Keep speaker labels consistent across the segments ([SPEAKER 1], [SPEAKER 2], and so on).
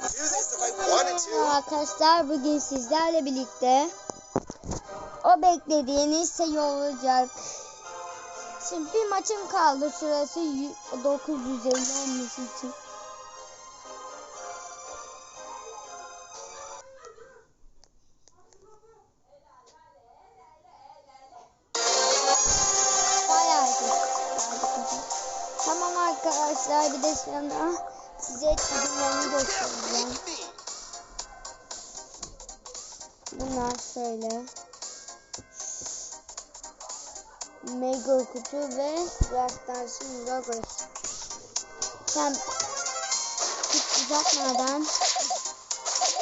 [SPEAKER 1] Merhaba. Arkadaşlar bugün sizlerle birlikte o beklediğiniz şey olacak. Şimdi bir maçım kaldı sırası y- 950 olması için. Mega kutu ve Black'tan şimdi logo. Sen hiç uzatmadan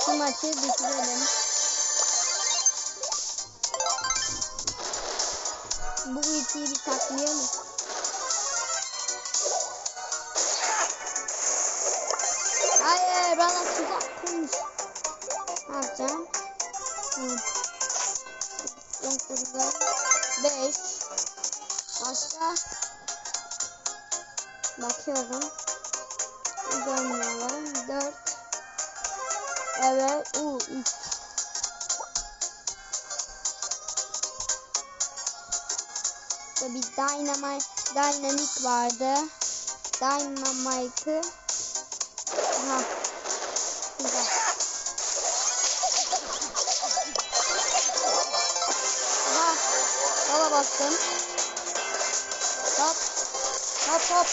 [SPEAKER 1] şu maçı bitirelim. Bu ultiyi bir saklayalım. Hayır bana tuzak kurmuş. Ne yapacağım? Hı. Yok burada. 5 Bakıyorum. Görmüyorum 4 Evet u 3 bir dynamite dynamik vardı. Dynamite'ı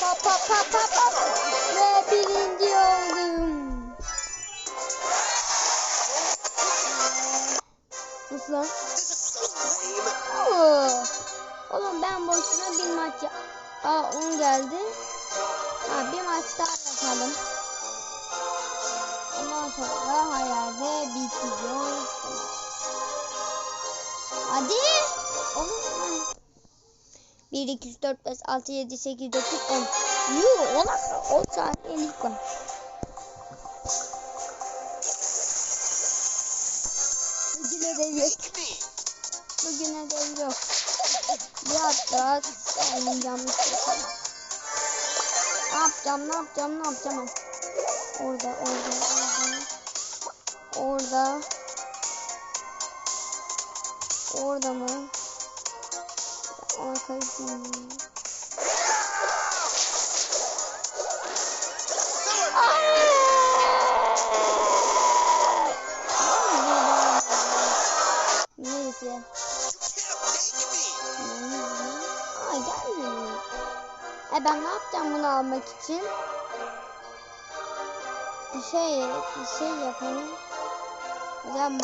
[SPEAKER 1] Hop hop hop hop. Ve birinci oldum. Nasıl lan? Oğlum ben boşuna bir maç ya- Aa 10 geldi. Ha bir maç daha yapalım. Ondan sonra hayalde bitiriyoruz. Hadi. Olur mu? 1, 2, 3, 4, 5, 6, 7, 8, 9, 10. Yuh ona 10 saniyelik var. Bugün ödev yok. Bugün ödev yok. Biraz daha oynayacağım istiyorsan. Ne yapacağım, ne yapacağım, ne yapacağım? Orada, orada, orada. Orada. Orada mı? Arkadaşım. Neyse. Aa gelmiyor. E ben ne yapacağım bunu almak için? Bir şey, bir şey yapalım. Hocam bu.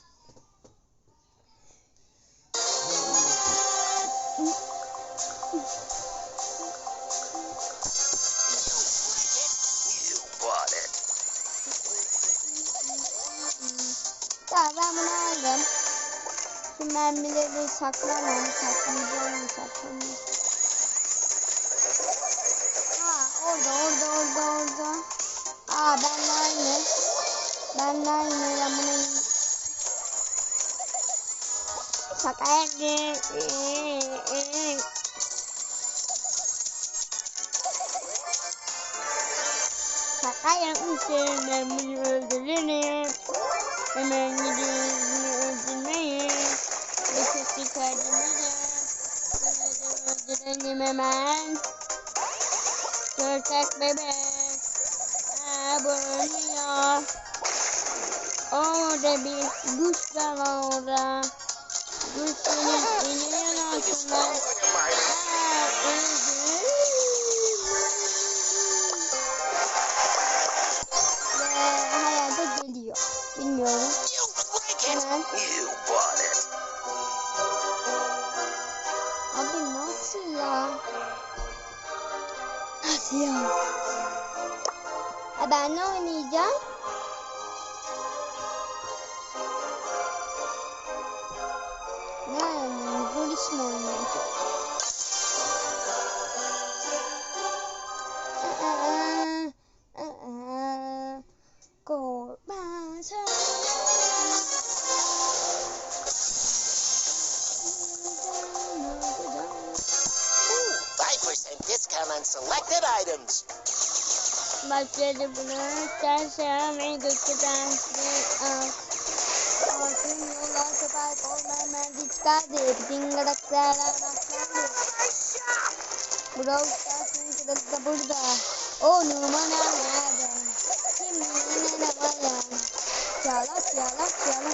[SPEAKER 1] mermileri saklamam. Saklayacağım saklamam. Ha orada orada orada orada. Aa benle aynı. Benle aynı. Ben bunu Şaka yaptım. Şaka yapmışım. Ben bunu öldürürüm. Hemen gidiyorum Bunu da öldürelim hemen. Körtek bebek. Abone Orada bir kuş var orada. Kuş senin hayata geliyor. Bilmiyorum. Hemen. Ya? E ben ne oynayacağım?
[SPEAKER 2] items.
[SPEAKER 1] Of my magic Buddha Oh Chala Chala Chala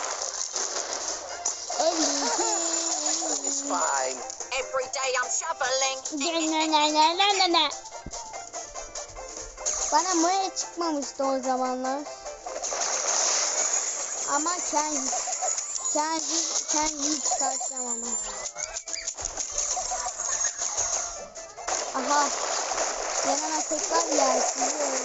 [SPEAKER 2] It's fine.
[SPEAKER 3] Every day I'm shoveling.
[SPEAKER 1] Bana Maya çıkmamıştı o zamanlar. Ama kendi kendi kendi çıkartacağım ama. Aha. Yanına tekrar gelsin.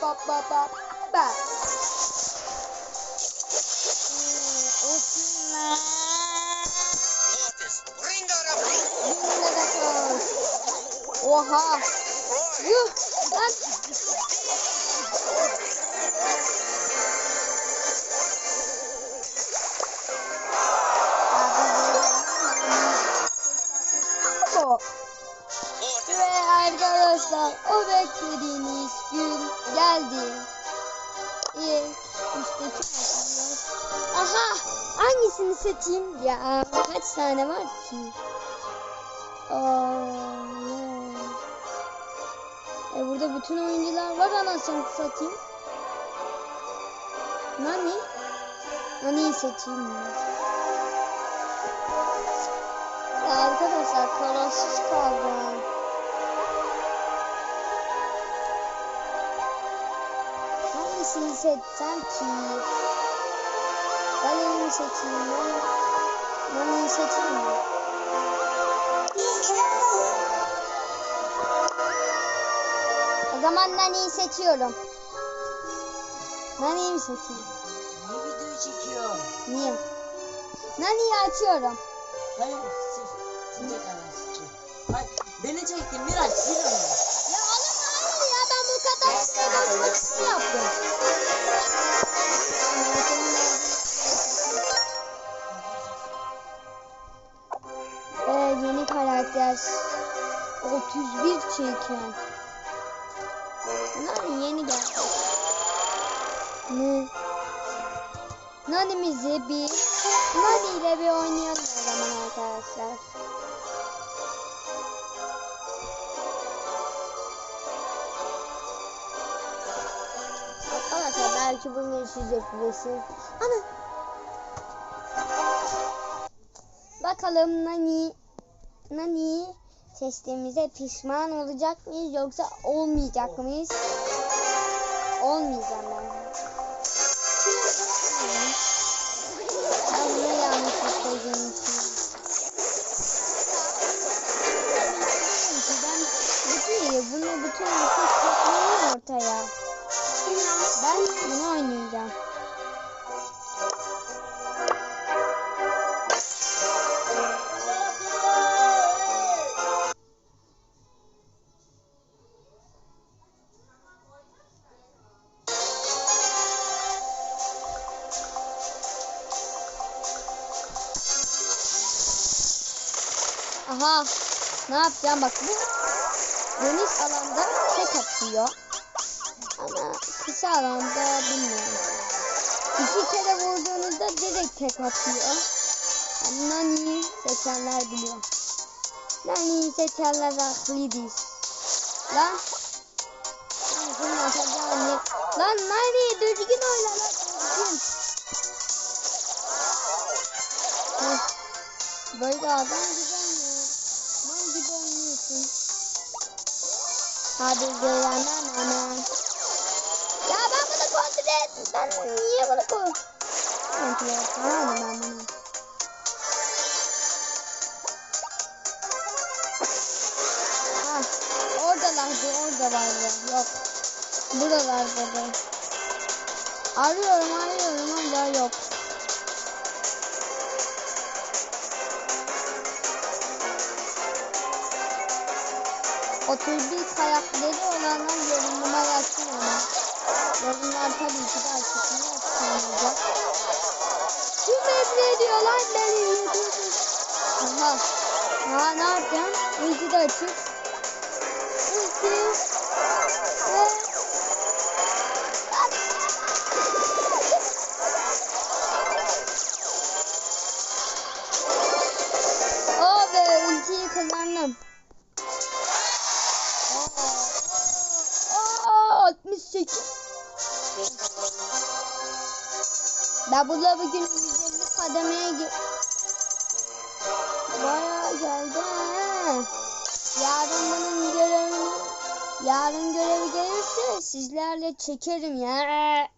[SPEAKER 1] Apapapapa. Otla.
[SPEAKER 2] Orders. Bring out a blue.
[SPEAKER 1] Binle de koş. Oha. Yuh. Lan. Bu.
[SPEAKER 2] Orders.
[SPEAKER 1] Ve arkadaşlar o beklediğiniz gün geldi. İyi. Üstteki atılıyor. Aha! Hangisini seçeyim? Ya kaç tane var ki? Aa, ya. E burada bütün oyuncular var anasını satayım. Nani? Nani'yi seçeyim mi? Ya arkadaşlar kararsız seçsem ki? Galerimi seçeyim mi? Nani'yi seçeyim mi? O zaman Nani'yi seçiyorum. Nani'yi mi seçeyim?
[SPEAKER 4] Ne video çekiyor?
[SPEAKER 1] Niye? Nani'yi açıyorum.
[SPEAKER 4] Hayır, siz, siz de. Hayır, beni çektin Miraç, sil
[SPEAKER 1] Ee, yeni karakter 31 çeken. Bunlar yeni geldi. Ne? Nani'mizi bir Nani ile bir oynayalım o zaman arkadaşlar. Belki bunu siz yapabilirsiniz. Ana. Bakalım Nani Nani testimize pişman olacak mıyız yoksa olmayacak mıyız? Olmayacağım ben. Ben bunu yanlış istediğim için. Ben bunu bütün toplayayım ortaya. Aha. Ne yapacağım bak bu geniş alanda tek atıyor. Ama kısa alanda bilmiyorum. İki kere vurduğunuzda direkt tek atıyor. Yani Nani seçenler biliyor. Nani seçenler haklıyız. Lan. Lan senin atacağın ne? Lan Nani düzgün oyna lan düzgün. Böyle adam güzel Hadi gelenler hemen. Ya ben bunu kontrol et. Ben niye bunu ko kontrol et? Tamam ben bunu. Ah, oradalardı, oradalardı. Yok. Buralarda da. Arıyorum, arıyorum ama yok. Otobüs ayakları olanlar yorumuma yazsın ama. Yorumlar tabii ki de açık. Niye açıklamayacak? Kim emrediyor lan beni YouTube'u? Aha. Ha ne yapacağım? Ulti de açık. Ulti. Burada bugün 150 kademeye ge- Bayağı geldi. Yarın bunun görevini yarın görevi gelirse sizlerle çekerim ya.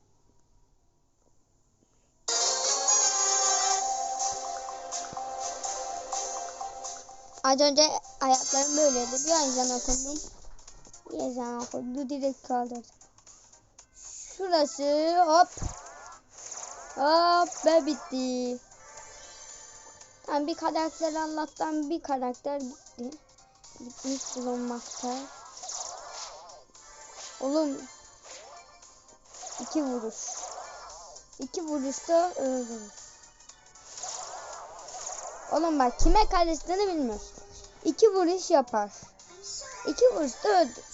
[SPEAKER 1] Az önce ayaklarım böyleydi. Bir ezan okudum. Bir ezan okudu. Direkt kaldırdım. Şurası hop. Hop ve bitti. Yani bir karakter Allah'tan bir karakter gitti. Gitmiş bulunmakta. Oğlum. iki vuruş. İki vuruşta öldüm. Oğlum bak kime karıştığını bilmiyoruz. İki vuruş yapar. İki vuruşta öldür.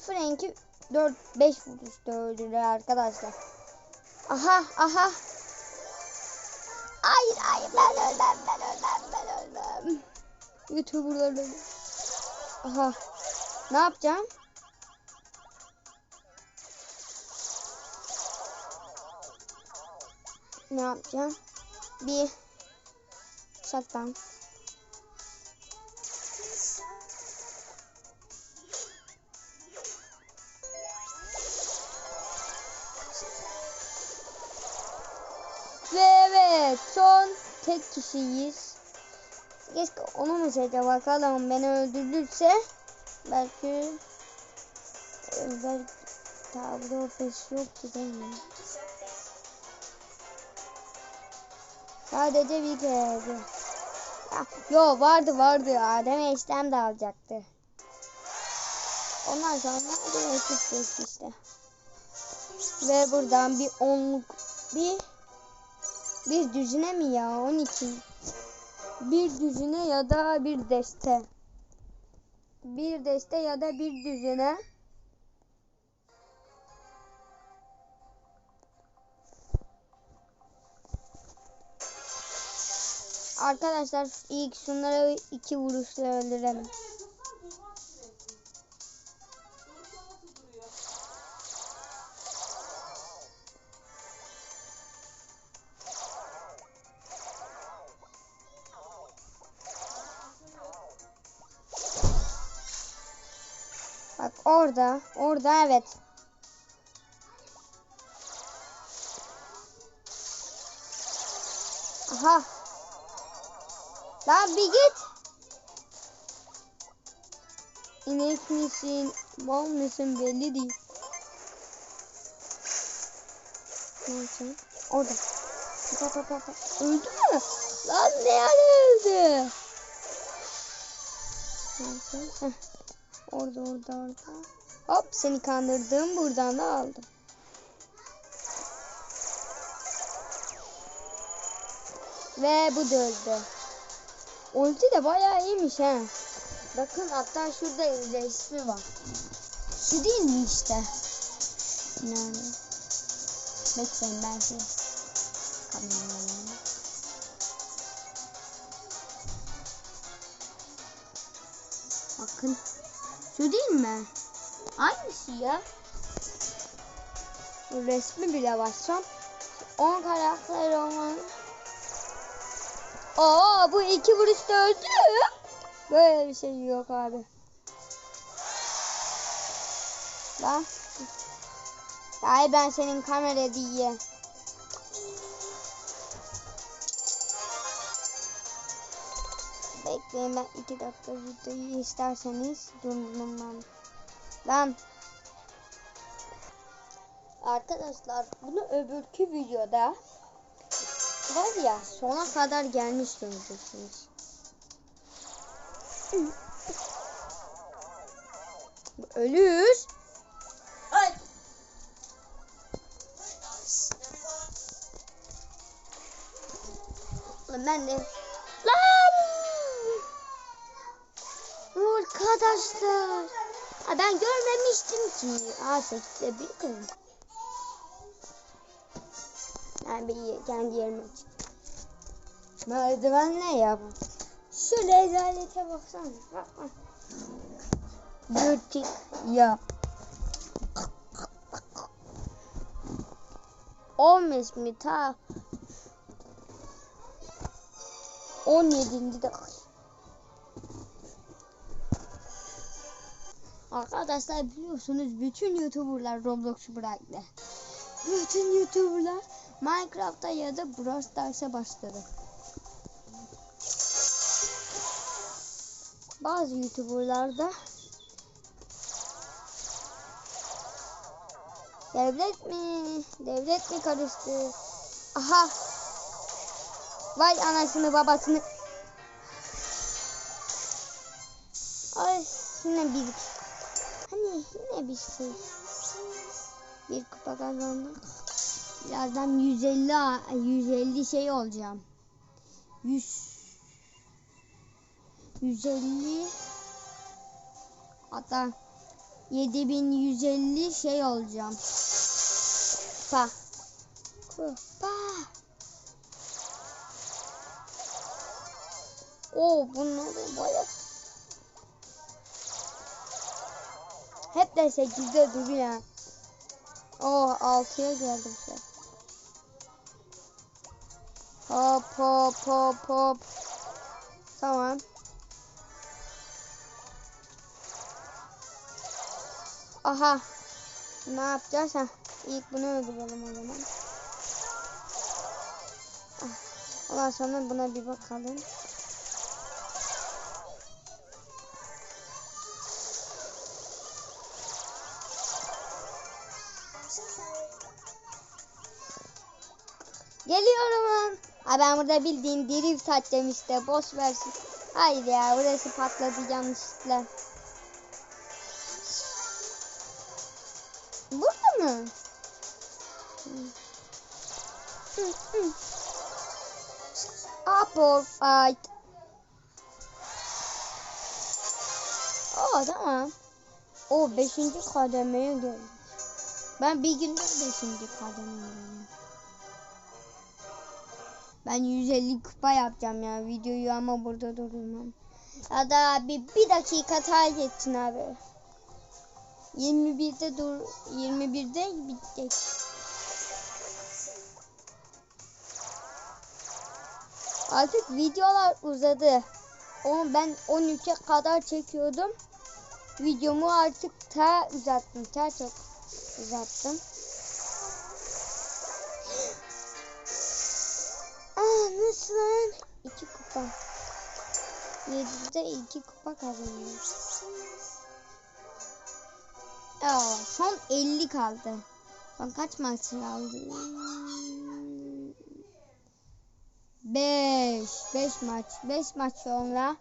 [SPEAKER 1] Frank'i 4 5 vuruşta öldürür arkadaşlar. Aha aha. Hayır hayır ben ölmem ben ölmem ben ölmem. Youtuberlar ölür. Aha. Ne yapacağım? Ne yapacağım? Bir saklan. Ve kişiyiz. Keşke onu seçe bakalım beni öldürürse belki belki tablo pes yok ki değil mi? Sadece bir kere. Ya, yo vardı vardı. Adem işlem de alacaktı. Ondan sonra direkt geçti işte. Ve buradan bir onluk bir bir düzine mi ya? 12. Bir düzine ya da bir deste. Bir deste ya da bir düzine. Arkadaşlar ilk şunları iki vuruşla öldürelim. Orada, orada evet. Aha. Lan bir git. İnek misin, mal mısın belli değil. Neyse. Orada. Pa, pa, pa, pa. Öldü mü? Lan ne ara öldü? Neyse. Heh. Orada orada orada. Hop seni kandırdım buradan da aldım. Ve bu da öldü. Ulti de bayağı iyiymiş he. Bakın hatta şurada resmi var. Şu değil mi işte? Yani. Bekleyin ben şey. Kamerayı. Bakın. Şu değil mi? Aynısı ya. Resmi bile bassam 10 karakter olan. Aa bu iki vuruşta öldü. Böyle bir şey yok abi. Lan. Ay ben senin kamera diye. Bekleyin ben iki dakika videoyu isterseniz durdurmam. Lan. Arkadaşlar bunu öbürkü videoda var ya sona kadar gelmiş göreceksiniz. Ölür.
[SPEAKER 4] Ay.
[SPEAKER 1] Lan ben de. Lan! Arkadaşlar. Ha, ben görmemiştim ki. Aa 8'de bir kız. Ben bir kendi yerime çıktım. Merdiven ne ya bu? Şu rezalete baksana. Bak bak. Yırtık ya. 15 mi ta 17. dakika. Arkadaşlar biliyorsunuz bütün YouTuber'lar Roblox'u bıraktı. Bütün YouTuber'lar Minecraft'a ya da Brawl Stars'a başladı. Bazı YouTuber'lar da Devlet mi? Devlet mi karıştı? Aha. Vay anasını babasını. Ay yine bir. Yine bir şey. Bir kupa kazandık. Birazdan 150 a- 150 şey olacağım. 100 150 hatta 7150 şey olacağım. Pa. Pa. Oo bunlar baya. Hep de 8'de duruyor. Oo 6'ya geldim şey. Hop hop hop hop. Tamam. Aha. Ne yapacağız ha? İlk bunu öldürelim o zaman. Ah, Ondan sonra buna bir bakalım. Ha ben burada bildiğin drift atacağım işte. Boş versin. Hayır ya burası patladı yanlışlıkla. Burada mı? Apple fight. Oo tamam. O 5. kademeye geldi. Ben bir günde 5. kademeye geldim. Ben 150 kupa yapacağım ya videoyu ama burada durmam. Ya da abi bir dakika takip etsin abi. 21'de dur 21'de bitecek. Artık videolar uzadı. Onu ben 13'e kadar çekiyordum. Videomu artık ta uzattım. Ta çok uzattım. Lan? 2 kupa. 7'de 2 kupa kazanıyoruz. Aa, son 50 kaldı. Son kaç maç kaldı? 5. 5 maç. 5 maç sonra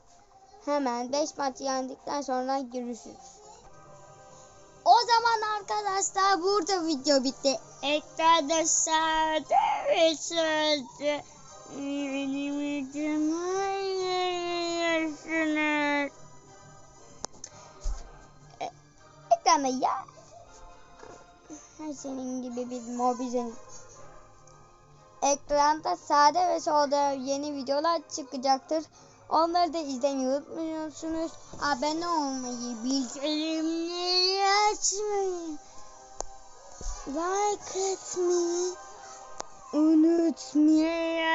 [SPEAKER 1] hemen 5 maç yendikten sonra görüşürüz. O zaman arkadaşlar burada video bitti. Arkadaşlar görüşürüz. Benim için oynuyorsunuz. E, ekrana ya. Senin gibi bir mobizenin. Ekranda sağda ve solda yeni videolar çıkacaktır. Onları da izlemeyi unutmuyorsunuz. Abone olmayı, bildirimleri açmayı, like etmeyi unutmayın.